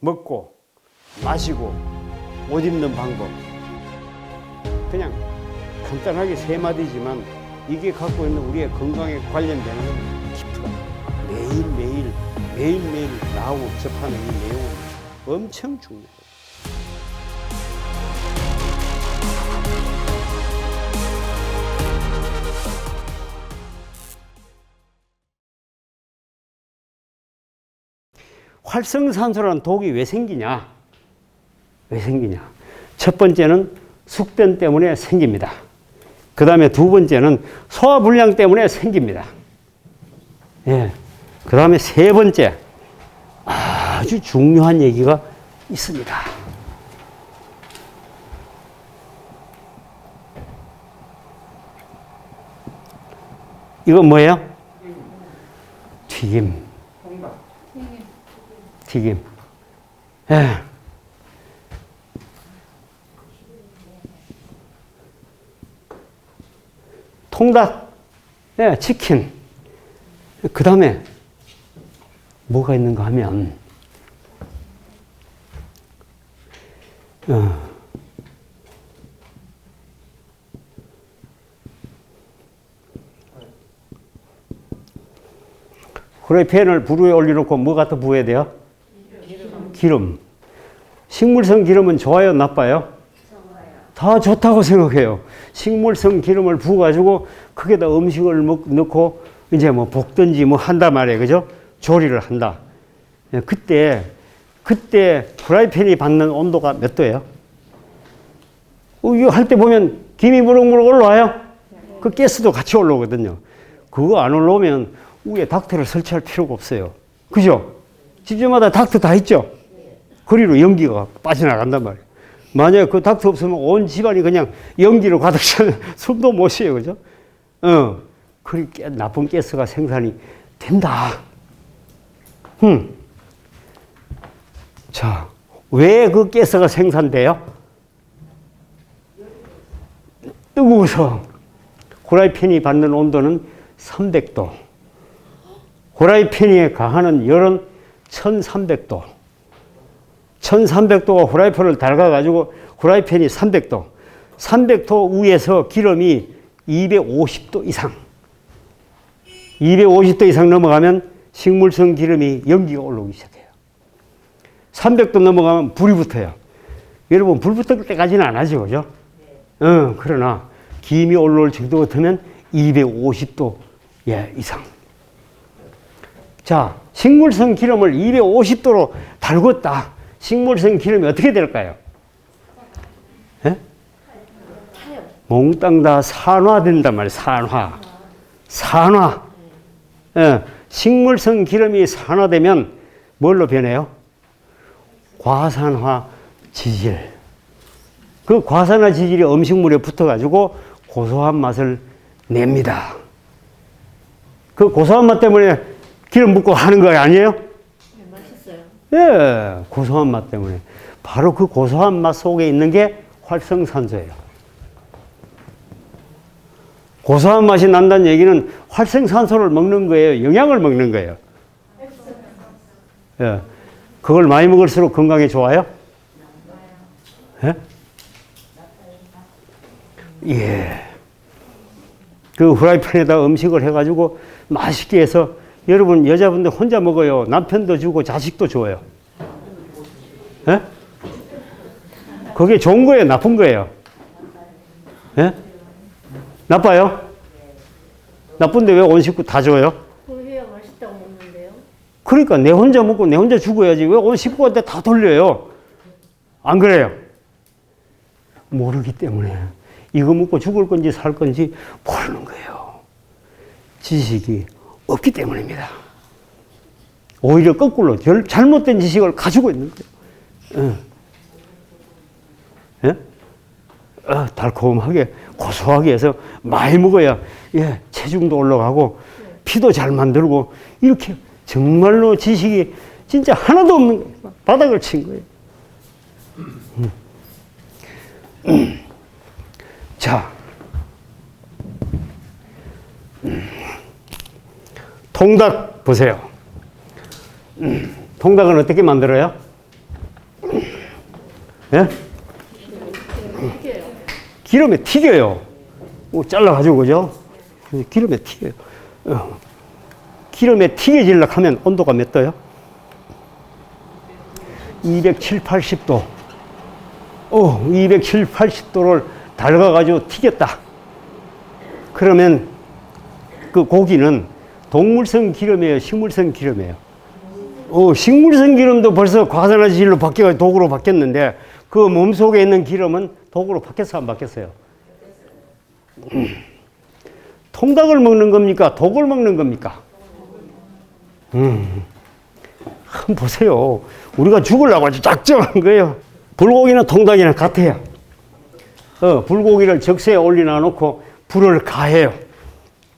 먹고 마시고 옷 입는 방법 그냥 간단하게 세 마디지만 이게 갖고 있는 우리의 건강에 관련되는 깊은 매일매일 매일매일 나하고 접하는 이 내용은 엄청 중요해요. 활성산소라는 독이 왜 생기냐? 왜 생기냐? 첫 번째는 숙변 때문에 생깁니다. 그 다음에 두 번째는 소화불량 때문에 생깁니다. 예. 그 다음에 세 번째, 아주 중요한 얘기가 있습니다. 이건 뭐예요? 튀김. 튀김. 예. 통닭, 예, 치킨. 그 다음에 뭐가 있는가 하면, 어, 후라이팬을 불 위에 올려놓고 뭐 갖다 부어야 돼요? 기름. 식물성 기름은 좋아요, 나빠요? 다 좋다고 생각해요. 식물성 기름을 부어가지고 거기다 음식을 먹, 넣고 이제 뭐 볶든지 뭐 한단 말이에요. 그죠? 조리를 한다. 예, 그때, 그때 프라이팬이 받는 온도가 몇 도예요? 어, 이거 할 때 보면 김이 무럭무럭 올라와요? 그 가스도 같이 올라오거든요. 그거 안 올라오면 위에 닥터를 설치할 필요가 없어요. 그죠? 집집마다 닥터 다 있죠? 거리로 연기가 빠져나간단 말이에요. 만약에 그 닥터 없으면 온 집안이 그냥 연기로 가득 차면 숨도 못 쉬어요. 그죠? 어. 깨- 나쁜 가스가 생산이 된다. 음. 자, 왜 그 가스가 생산돼요? 뜨거워서 후라이팬이 받는 온도는 300도. 후라이팬이 가하는 열은 1300도. 1300도가 후라이팬을 달가가지고 후라이팬이 300도. 300도 위에서 기름이 250도 이상. 250도 이상 넘어가면 식물성 기름이 연기가 올라오기 시작해요. 300도 넘어가면 불이 붙어요. 여러분, 불 붙을 때까지는 안 하죠, 그죠? 어, 그러나 김이 올라올 정도 같으면 250도 예, 이상. 자, 식물성 기름을 250도로 달궜다. 식물성 기름이 어떻게 될까요? 예? 몽땅 다 산화된단 말이에요. 산화. 산화. 예, 식물성 기름이 산화되면 뭘로 변해요? 과산화 지질. 그 과산화 지질이 음식물에 붙어가지고 고소한 맛을 냅니다. 그 고소한 맛 때문에 기름 붓고 하는 거 아니에요? 예, 고소한 맛 때문에. 바로 그 고소한 맛 속에 있는 게 활성산소예요. 고소한 맛이 난다는 얘기는 활성산소를 먹는 거예요. 영양을 먹는 거예요. 예. 그걸 많이 먹을수록 건강에 좋아요? 예? 예. 그 후라이팬에다 음식을 해가지고 맛있게 해서 여러분 여자분들 혼자 먹어요. 남편도 주고 자식도 줘요. 예? 그게 좋은 거예요? 나쁜 거예요? 예? 나빠요? 나쁜데 왜 온 식구 다 줘요? 그해야 맛있다고 먹는데요. 그러니까 내 혼자 먹고 내 혼자 죽어야지 왜 온 식구한테 다 돌려요? 안 그래요? 모르기 때문에 이거 먹고 죽을 건지 살 건지 모르는 거예요. 지식이 없기 때문입니다. 오히려 거꾸로 절- 잘못된 지식을 가지고 있는 거예요. 예? 예? 어, 달콤하게 고소하게 해서 많이 먹어야 예, 체중도 올라가고 피도 잘 만들고 이렇게 정말로 지식이 진짜 하나도 없는 거예요. 바닥을 친 거예요. 음. 음. 자, 통닭 보세요. 음. 통닭은 어떻게 만들어요? 예? 기름에 튀겨요. 뭐 잘라가지고, 그죠? 기름에 튀겨요. 어. 기름에 튀겨지려고 하면 온도가 몇 도요? 207, 80도. 어, 207, 80도를 달가가지고 튀겼다. 그러면 그 고기는 동물성 기름이에요, 식물성 기름이에요. 어, 식물성 기름도 벌써 과산화지질로 바뀌어 독으로 바뀌었는데 그 몸속에 있는 기름은 독으로 바뀌었어 안 바뀌었어요? 음. 통닭을 먹는 겁니까? 독을 먹는 겁니까? 음. 한번 보세요. 우리가 죽으려고 아주 작정한 거예요. 불고기나 통닭이나 같아요. 어, 불고기를 적세에 올려놔 놓고 불을 가해요.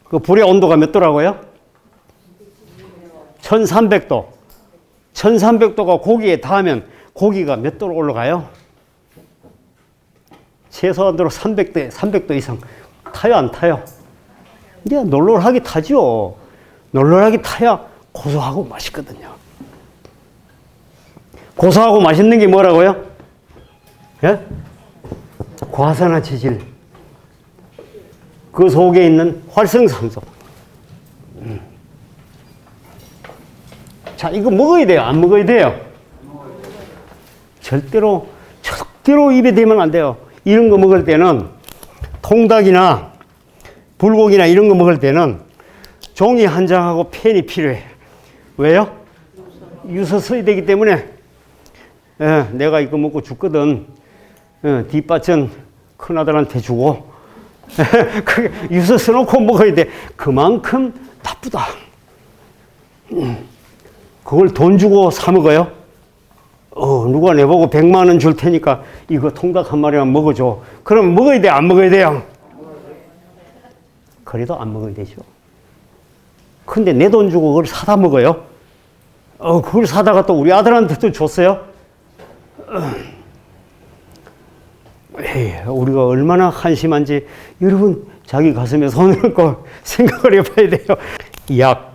그 불의 온도가 몇 도라고요? 1300도. 1300도가 고기에 닿으면 고기가 몇 도로 올라가요? 최소한으로 300도, 300도 이상 타요, 안 타요? 이제 널널하게 타죠. 널널하게 타야 고소하고 맛있거든요. 고소하고 맛있는 게 뭐라고요? 예? 과산화 체질. 그 속에 있는 활성산소. 자, 이거 먹어야 돼요? 안 먹어야 돼요? 절대로, 절대로 입에 대면 안 돼요. 이런 거 먹을 때는 통닭이나 불고기나 이런 거 먹을 때는 종이 한 장하고 펜이 필요해. 왜요? 유서 써야 되기 때문에 예, 내가 이거 먹고 죽거든. 예, 뒷받침 큰아들한테 주고 그 유서 써놓고 먹어야 돼. 그만큼 나쁘다. 음, 그걸 돈 주고 사 먹어요? 어, 누가 내보고 100만 원 줄 테니까 이거 통닭 한 마리만 먹어줘. 그럼 먹어야 돼? 안 먹어야 돼요? 그래도 안 먹어야 되죠. 근데 내 돈 주고 그걸 사다 먹어요? 어, 그걸 사다가 또 우리 아들한테도 줬어요? 에이, 우리가 얼마나 한심한지 여러분 자기 가슴에 손을 얹고 생각을 해봐야 돼요. 약.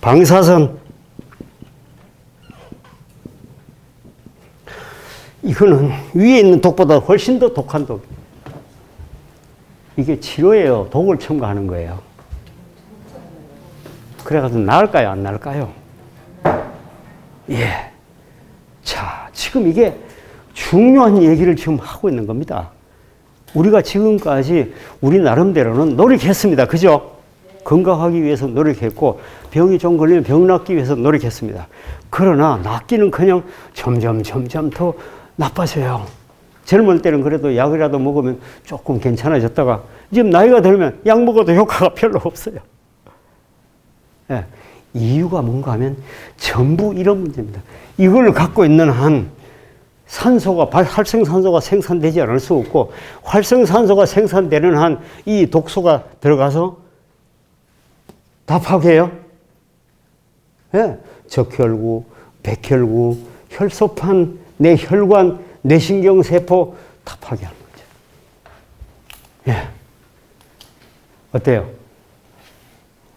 방사선. 이거는 위에 있는 독보다 훨씬 더 독한 독. 이게 치료예요. 독을 첨가하는 거예요. 그래가지고 나을까요? 안 나을까요? 예. 자, 지금 이게 중요한 얘기를 지금 하고 있는 겁니다. 우리가 지금까지 우리 나름대로는 노력했습니다. 그죠? 건강하기 위해서 노력했고, 병이 좀 걸리면 병 낫기 위해서 노력했습니다. 그러나 낫기는 그냥 점점, 점점 더 나빠져요. 젊을 때는 그래도 약이라도 먹으면 조금 괜찮아졌다가, 지금 나이가 들면 약 먹어도 효과가 별로 없어요. 예. 이유가 뭔가 하면 전부 이런 문제입니다. 이걸 갖고 있는 한 산소가 발- 활성산소가 생산되지 않을 수 없고 활성산소가 생산되는 한 이 독소가 들어가서 다 파괴해요. 예. 적혈구, 백혈구, 혈소판, 내 혈관, 뇌신경 세포 다 파괴하는 거죠. 예. 어때요?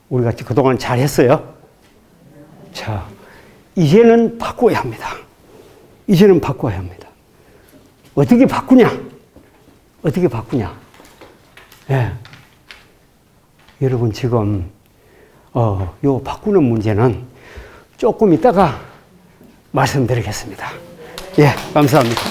우리가 그동안 잘했어요. 자, 이제는 바꿔야 합니다. 이제는 바꿔야 합니다. 어떻게 바꾸냐? 어떻게 바꾸냐? 예. 여러분 지금 어, 요 바꾸는 문제는 조금 이따가 말씀드리겠습니다. 예, 감사합니다.